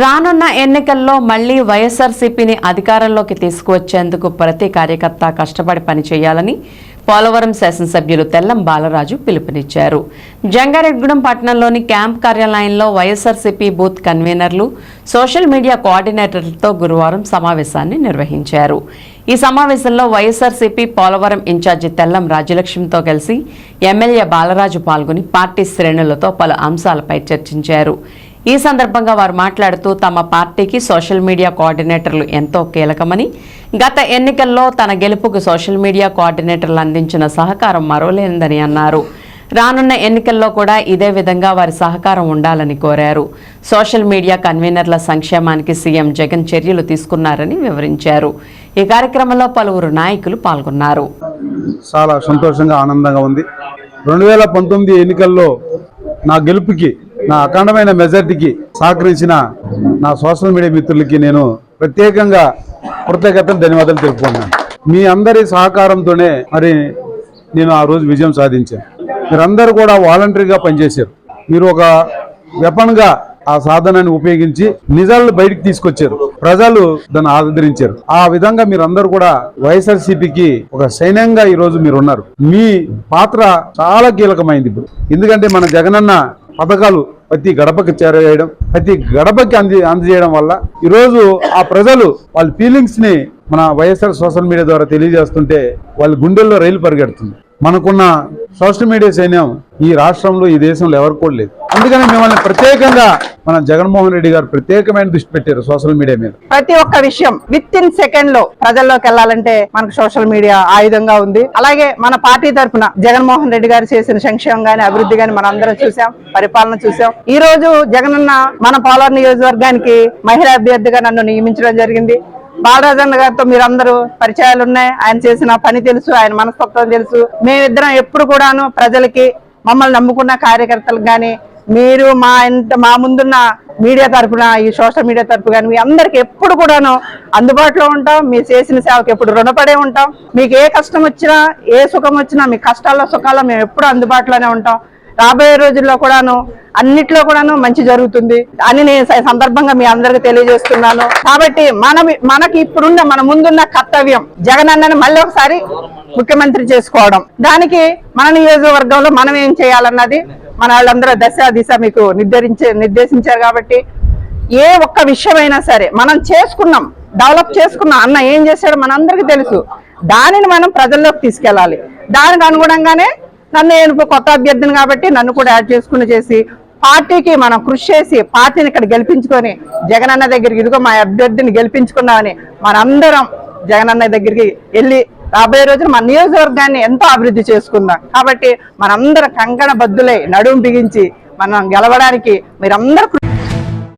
రానున్న ఎన్నికల్లో మళ్ళీ వైఎస్ఆర్సీపీని అధికారంలోకి తీసుకువచ్చేందుకు ప్రతి కార్యకర్త కష్టపడి పనిచేయాలని పోలవరం శాసనసభ్యులు తెల్లం బాలరాజు పిలుపునిచ్చారు. జంగారెడ్గూడెం పట్టణంలోని క్యాంప్ కార్యాలయంలో వైఎస్ఆర్సీపీ బూత్ కన్వీనర్లు సోషల్ మీడియా కోఆర్డినేటర్లతో గురువారం సమావేశాన్ని నిర్వహించారు. ఈ సమావేశంలో వైఎస్ఆర్సీపీ పోలవరం ఇన్ఛార్జి తెల్లం రాజ్యలక్ష్మితో కలిసి ఎమ్మెల్యే బాలరాజు పాల్గొని పార్టీ శ్రేణులతో పలు అంశాలపై చర్చించారు. ఈ సందర్భంగా వారు మాట్లాడుతూ తమ పార్టీకి సోషల్ మీడియా కోఆర్డినేటర్లు ఎంతో కీలకమని గత ఎన్నికల్లో తన గెలుపుకు సోషల్ మీడియా కోఆర్డినేటర్లు అందించిన సహకారం మరోలేనిదని అన్నారు. రానున్న ఎన్నికల్లో కూడా ఇదే విధంగా వారి సహకారం ఉండాలని కోరారు. సోషల్ మీడియా కన్వీనర్ల సంక్షేమానికి సీఎం జగన్ చర్యలు తీసుకున్నారని వివరించారు. ఈ కార్యక్రమంలో పలువురు నాయకులు పాల్గొన్నారు. చాలా సంతోషంగా ఆనందంగా ఉంది. రెండు వేల పంతొమ్మిది ఎన్నికల్లో నా గెలుపుకి నా అఖండమైన మెజార్టీకి సహకరించిన నా సోషల్ మీడియా మిత్రులకి నేను ప్రత్యేకంగా కృతజ్ఞతలు ధన్యవాదాలు తెలుపుకున్నాను మీ అందరి సహకారంతోనే మరి నేను ఆ రోజు విజయం సాధించాను. మీరందరూ కూడా వాలంటరీగా పనిచేశారు. మీరు ఒక వెపన్గా ఆ సాధనాన్ని ఉపయోగించి నిజాలను బయటికి తీసుకొచ్చారు. ప్రజలు దాన్ని ఆదరించారు. ఆ విధంగా మీరందరూ కూడా వైఎస్ఆర్సీపీకి ఒక సైన్యంగా ఈ రోజు మీరు ఉన్నారు మీ పాత్ర చాలా కీలకమైంది ఇప్పుడు. ఎందుకంటే మన జగనన్న పథకాలు ప్రతి గడపకి చేరవేయడం ప్రతి గడపకి అంది అందజేయడం వల్ల ఈరోజు ఆ ప్రజలు వాళ్ళ ఫీలింగ్స్ని మన వైఎస్ఆర్ సోషల్ మీడియా ద్వారా తెలియజేస్తుంటే వాళ్ళ గుండెల్లో రైలు పరిగెడుతుంది. మనకున్న సోషల్ మీడియా సైన్యం ఈ రాష్ట్రంలో ఈ దేశంలో ఎవరు కూడా లేదు. అందుకని మిమ్మల్ని ప్రత్యేకంగా మన జగన్మోహన్ రెడ్డి గారు ప్రత్యేకమైన దృష్టి పెట్టారు సోషల్ మీడియా మీద. ప్రతి ఒక్క విషయం విత్ ఇన్ సెకండ్లో ప్రజల్లోకి వెళ్ళాలంటే మనకు సోషల్ మీడియా ఆయుధంగా ఉంది. అలాగే మన పార్టీ తరఫున జగన్మోహన్ రెడ్డి గారు చేసిన సంక్షేమం గాని అభివృద్ధి గాని మనం అందరం చూసాం పరిపాలన చూసాం. ఈ రోజు జగనన్న మన పోలవరం నియోజకవర్గానికి మహిళా అభ్యర్థిగా నన్ను నియమించడం జరిగింది. బాలరాజన్న గారితో మీరందరూ పరిచయాలు ఉన్నాయి. ఆయన చేసిన పని తెలుసు ఆయన మనస్తత్వం తెలుసు. మేమిద్దరం ఎప్పుడు కూడాను ప్రజలకి మమ్మల్ని నమ్ముకున్న కార్యకర్తలకు కానీ మీరు మా ఇంత మా ముందున్న మీడియా తరపున ఈ సోషల్ మీడియా తరఫు కానీ మీ అందరికి ఎప్పుడు కూడాను అందుబాటులో ఉంటాం. మీరు చేసిన సేవకి ఎప్పుడు రుణపడే ఉంటాం. మీకు ఏ కష్టం వచ్చినా ఏ సుఖం వచ్చినా మీ కష్టాల్లో సుఖాల్లో మేము ఎప్పుడు అందుబాటులోనే ఉంటాం. రాబోయే రోజుల్లో కూడాను అన్నిట్లో కూడాను మంచి జరుగుతుంది అని నేను సందర్భంగా మీ అందరికి తెలియజేస్తున్నాను. కాబట్టి మన మనకి ఇప్పుడున్న మన ముందున్న కర్తవ్యం జగన్ అన్నని మళ్ళీ ఒకసారి ముఖ్యమంత్రి చేసుకోవడం. దానికి మన నియోజకవర్గంలో మనం ఏం చేయాలన్నది మన వాళ్ళందరూ దశ దిశ మీకు నిర్ధారించే నిర్దేశించారు కాబట్టి ఏ ఒక్క విషయమైనా సరే మనం చేసుకున్నాం డెవలప్ చేసుకున్నాం అన్న ఏం చేశాడో మనందరికీ తెలుసు. దానిని మనం ప్రజల్లోకి తీసుకెళ్ళాలి. దానికి అనుగుణంగానే నన్ను నేను కొత్త అభ్యర్థిని కాబట్టి నన్ను కూడా యాడ్ చేసుకుని చేసి పార్టీకి మనం కృషి చేసి పార్టీని ఇక్కడ గెలిపించుకొని జగనన్న దగ్గరికి ఇదిగో మా అభ్యర్థిని గెలిపించుకున్నామని మనందరం జగనన్న దగ్గరికి వెళ్ళి రాబోయే రోజున మన నియోజకవర్గాన్ని ఎంతో అభివృద్ధి చేసుకుందాం. కాబట్టి మనందరం కంకణ బద్దులై నడుము బిగించి మనం గెలవడానికి మీరందరూ